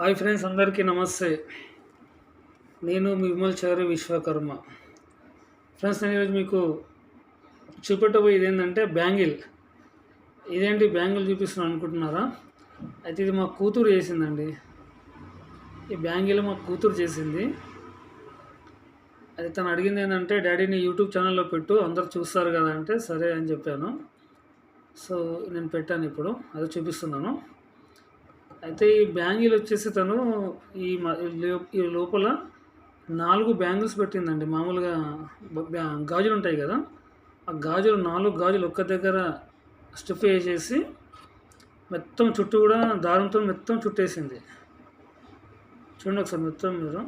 Hi friends అందరికీ నమస్తే. నేను విమల్ చౌరి విశ్వకర్మ. ఫ్రెండ్స్ నేను ఈరోజు మీకు చూపెట్టబోయేది ఏంటంటే బ్యాంగిల్. ఇదేంటి బ్యాంగిల్ చూపిస్తున్నాను అనుకుంటున్నారా? అయితే ఇది మా కూతురు చేసిందండి. ఈ బ్యాంగిల్ మా కూతురు చేసింది. అది తను అడిగింది ఏంటంటే డాడీని యూట్యూబ్ ఛానల్లో పెట్టు అందరు చూస్తారు కదా అంటే సరే అని చెప్పాను. సో నేను పెట్టాను ఇప్పుడు. అది చూపిస్తున్నాను. అయితే ఈ బ్యాంగిల్ వచ్చేసి తను ఈ ఈ లోపల నాలుగు బ్యాంగిల్స్ పెట్టిందండి. మామూలుగా గాజులు ఉంటాయి కదా ఆ గాజులు నాలుగు గాజులు ఒక్క దగ్గర స్టిఫ్ వేసేసి మొత్తం చుట్టూ కూడా దారంతో మొత్తం చుట్టేసింది. చూడండి ఒకసారి మొత్తం మీరు.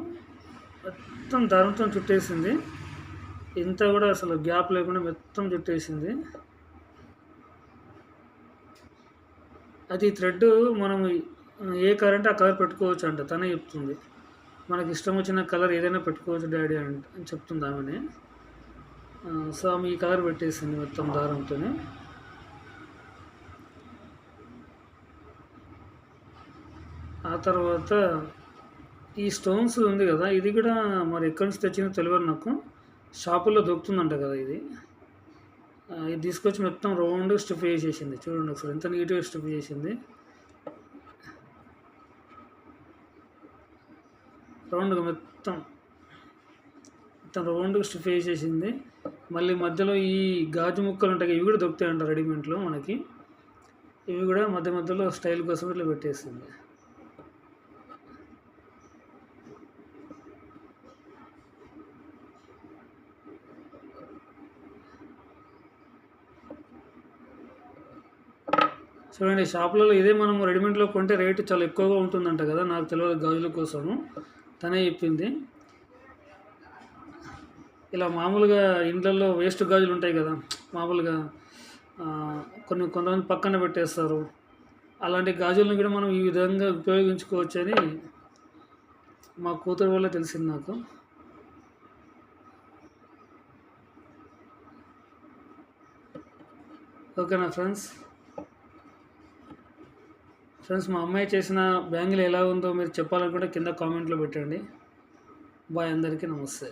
మొత్తం దారంతో చుట్టేసింది. ఇంత కూడా అసలు గ్యాప్ లేకుండా మొత్తం చుట్టేసింది. అది థ్రెడ్ మనం ఏ కలర్ అంటే ఆ కలర్ పెట్టుకోవచ్చు అంట తనే చెప్తుంది. మనకి ఇష్టం వచ్చిన కలర్ ఏదైనా పెట్టుకోవచ్చు డాడీ అంట అని చెప్తుంది ఆమెనే. సో ఆమె ఈ కలర్ పెట్టేసింది మొత్తం దారంతో ఆ తర్వాత ఈ స్టోన్స్ ఉంది కదా ఇది కూడా మరి ఎక్కడి నుంచి తెచ్చిందో తెలియదు నాకు. షాపుల్లో దొరుకుతుందంట కదా ఇది. ఇది తీసుకొచ్చి మొత్తం రౌండ్ స్టిఫ్ చేసేసింది. చూడండి ఒకసారి ఎంత నీట్గా స్టిఫ్ చేసింది. రౌండ్గా మొత్తం మొత్తం రౌండ్గా ఫేస్ చేసింది మళ్ళీ మధ్యలో ఈ గాజు ముక్కలు ఉంటాయి ఇవి కూడా దొరుకుతాయంట రెడీమేడ్లో మనకి. ఇవి కూడా మధ్య మధ్యలో స్టైల్ కోసం ఇట్లా పెట్టేసింది. చూడండి షాపులలో ఇదే మనం రెడీమేడ్లో కొంటే రేటు చాలా ఎక్కువగా ఉంటుందంట కదా నాకు తెలియదు గాజుల కోసము. తనే చెప్పింది. ఇలా మామూలుగా ఇండ్లలో వేస్ట్ గాజులు ఉంటాయి కదా మామూలుగా కొన్ని కొంతమంది పక్కన పెట్టేస్తారు. అలాంటి గాజులను కూడా మనం ఈ విధంగా ఉపయోగించుకోవచ్చు అని మా కూతురు వల్ల తెలిసింది నాకు. ఓకేనా ఫ్రెండ్స్? ఫ్రెండ్స్ మా అమ్మాయి చేసిన బ్యాంగిల్ ఎలా ఉందో మీరు చెప్పాలనుకుంటే కింద కామెంట్లో పెట్టండి. బాయ్ అందరికీ నమస్తే.